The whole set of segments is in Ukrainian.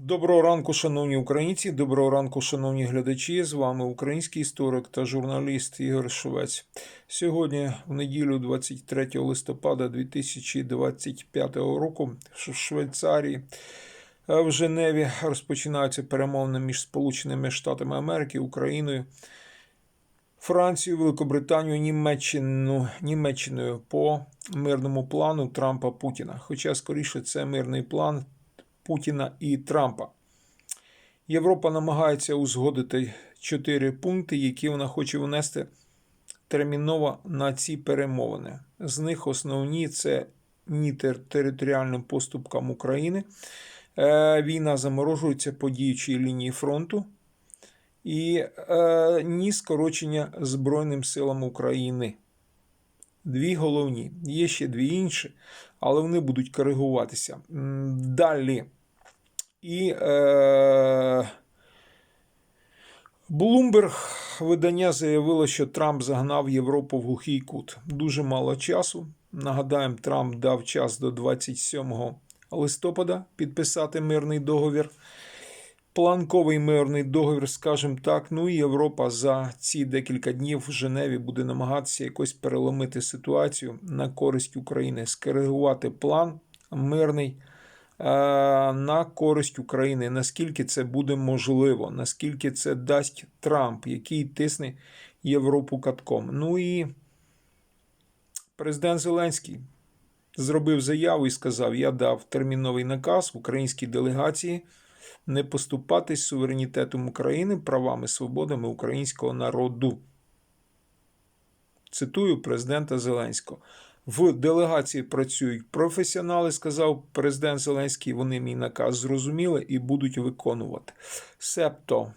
Доброго ранку, шановні українці, доброго ранку, шановні глядачі. З вами український історик та журналіст Ігор Швець. Сьогодні, в неділю, 23 листопада 2025 року, в Швейцарії е, в Женеві розпочинаються перемовини між Сполученими Штатами Америки, Україною, Францією, Великобританією, Німеччину, Німеччиною по мирному плану Трампа Путіна. Хоча, скоріше, це мирний план Путіна і Трампа. Європа намагається узгодити чотири пункти, які вона хоче внести терміново на ці перемовини. З них основні це ні тер- територіальним поступкам України. Е, Війна заморожується по діючій лінії фронту і е, ні скорочення Збройним силам України. Дві головні. Є ще дві інші, але вони будуть коригуватися. Далі. І Bloomberg видання заявило, що Трамп загнав Європу в глухий кут. Дуже мало часу. Нагадаємо, Трамп дав час до 27 листопада підписати мирний договір. Планковий мирний договір, скажімо так. Ну і Європа за ці декілька днів в Женеві буде намагатися якось переломити ситуацію на користь України, скоригувати план мирний на користь України. Наскільки це буде можливо, наскільки це дасть Трамп, який тисне Європу катком. Ну і президент Зеленський зробив заяву і сказав: Я дав терміновий наказ українській делегації не поступатись суверенітетом України, правами свободами українського народу. Цитую президента Зеленського. В делегації працюють професіонали, сказав президент Зеленський. Вони мій наказ зрозуміли і будуть виконувати. Себто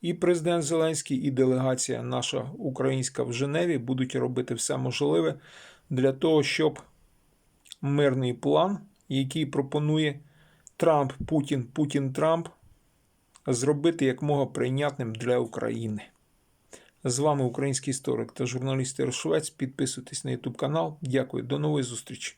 і президент Зеленський, і делегація наша українська в Женеві будуть робити все можливе для того, щоб мирний план, який пропонує Трамп, Путін, Путін, Трамп, зробити якмога прийнятним для України. З вами український історик та журналіст Швець. Підписуйтесь на YouTube канал. Дякую, до нової зустрічі.